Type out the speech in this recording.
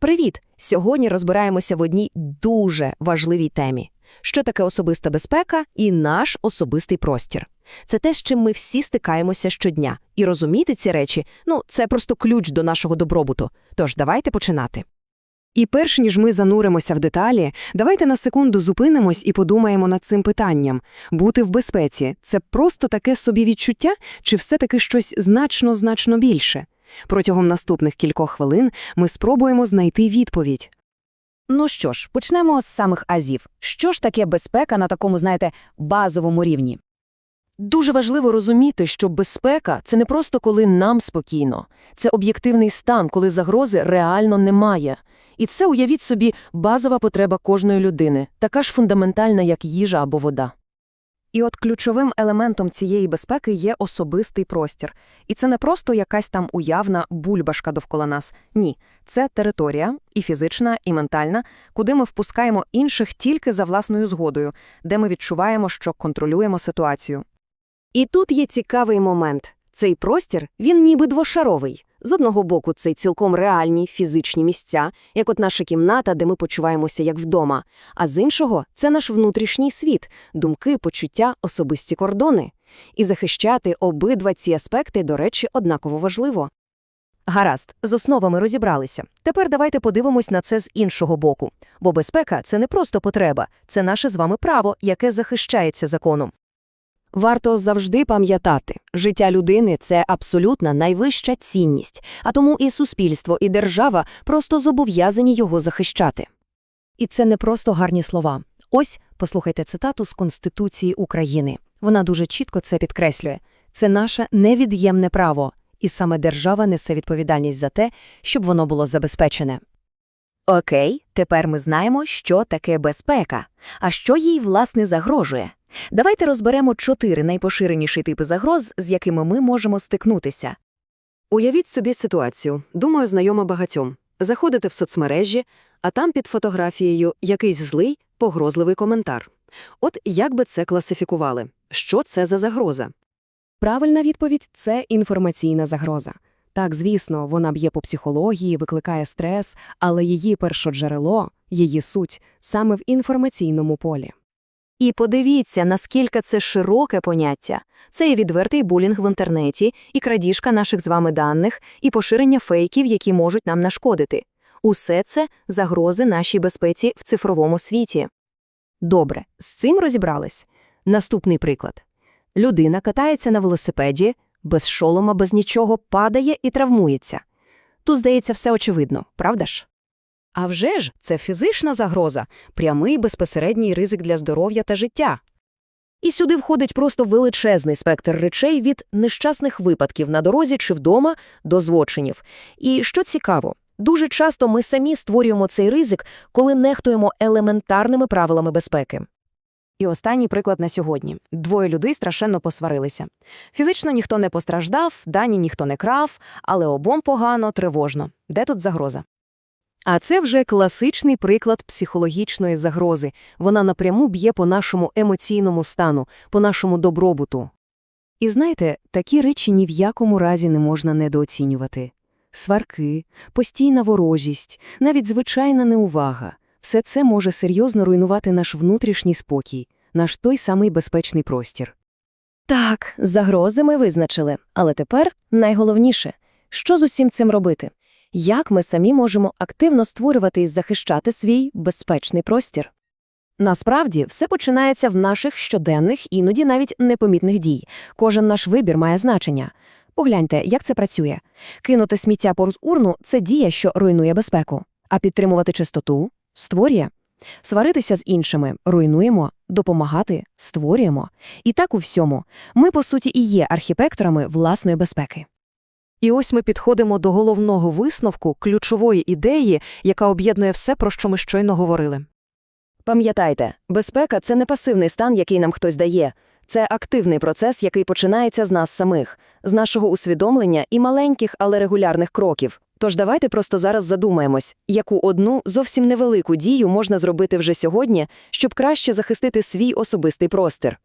Привіт! Сьогодні розбираємося в одній дуже важливій темі. Що таке особиста безпека і наш особистий простір? Це те, з чим ми всі стикаємося щодня. І розуміти ці речі, ну, це просто ключ до нашого добробуту. Тож давайте починати. І перш ніж ми зануримося в деталі, давайте на секунду зупинимось і подумаємо над цим питанням. Бути в безпеці – це просто таке собі відчуття, чи все-таки щось значно-значно більше? Протягом наступних кількох хвилин ми спробуємо знайти відповідь. Ну що ж, почнемо з самих азів. Що ж таке безпека на такому, знаєте, базовому рівні? Дуже важливо розуміти, що безпека – це не просто коли нам спокійно. Це об'єктивний стан, коли загрози реально немає. І це, уявіть собі, базова потреба кожної людини, така ж фундаментальна, як їжа або вода. І от ключовим елементом цієї безпеки є особистий простір. І це не просто якась там уявна бульбашка довкола нас. Ні, це територія, і фізична, і ментальна, куди ми впускаємо інших тільки за власною згодою, де ми відчуваємо, що контролюємо ситуацію. І тут є цікавий момент. Цей простір, він ніби двошаровий. З одного боку, це цілком реальні фізичні місця, як от наша кімната, де ми почуваємося як вдома. А з іншого, це наш внутрішній світ, думки, почуття, особисті кордони. І захищати обидва ці аспекти, до речі, однаково важливо. Гаразд, з основами розібралися. Тепер давайте подивимось на це з іншого боку. Бо безпека – це не просто потреба, це наше з вами право, яке захищається законом. Варто завжди пам'ятати, життя людини – це абсолютна найвища цінність, а тому і суспільство, і держава просто зобов'язані його захищати. І це не просто гарні слова. Ось, послухайте цитату з Конституції України. Вона дуже чітко це підкреслює. Це наше невід'ємне право, і саме держава несе відповідальність за те, щоб воно було забезпечене. Окей, тепер ми знаємо, що таке безпека, а що їй, власне, загрожує. Давайте розберемо чотири найпоширеніші типи загроз, з якими ми можемо стикнутися. Уявіть собі ситуацію, думаю, знайома багатьом. Заходите в соцмережі, а там під фотографією якийсь злий, погрозливий коментар. От як би це класифікували? Що це за загроза? Правильна відповідь – це інформаційна загроза. Так, звісно, вона б'є по психології, викликає стрес, але її першоджерело, її суть саме в інформаційному полі. І подивіться, наскільки це широке поняття. Це і відвертий булінг в інтернеті, і крадіжка наших з вами даних, і поширення фейків, які можуть нам нашкодити. Усе це загрози нашій безпеці в цифровому світі. Добре, з цим розібрались. Наступний приклад. Людина катається на велосипеді, без шолома, без нічого, падає і травмується. Тут, здається, все очевидно, правда ж? А вже ж, це фізична загроза, прямий безпосередній ризик для здоров'я та життя. І сюди входить просто величезний спектр речей від нещасних випадків на дорозі чи вдома до злочинів. І що цікаво, дуже часто ми самі створюємо цей ризик, коли нехтуємо елементарними правилами безпеки. І останній приклад на сьогодні. Двоє людей страшенно посварилися. Фізично ніхто не постраждав, дані ніхто не крав, але обом погано, тривожно. Де тут загроза? А це вже класичний приклад психологічної загрози. Вона напряму б'є по нашому емоційному стану, по нашому добробуту. І знаєте, такі речі ні в якому разі не можна недооцінювати. Сварки, постійна ворожість, навіть звичайна неувага – все це може серйозно руйнувати наш внутрішній спокій, наш той самий безпечний простір. Так, загрози ми визначили. Але тепер найголовніше – що з усім цим робити? Як ми самі можемо активно створювати і захищати свій безпечний простір? Насправді, все починається в наших щоденних, іноді навіть непомітних дій. Кожен наш вибір має значення. Погляньте, як це працює. Кинути сміття поруч урну – це дія, що руйнує безпеку. А підтримувати чистоту – створює. Сваритися з іншими – руйнуємо, допомагати – створюємо. І так у всьому. Ми, по суті, і є архітекторами власної безпеки. І ось ми підходимо до головного висновку, ключової ідеї, яка об'єднує все, про що ми щойно говорили. Пам'ятайте, безпека – це не пасивний стан, який нам хтось дає. Це активний процес, який починається з нас самих, з нашого усвідомлення і маленьких, але регулярних кроків. Тож давайте просто зараз задумаємось, яку одну зовсім невелику дію можна зробити вже сьогодні, щоб краще захистити свій особистий простір.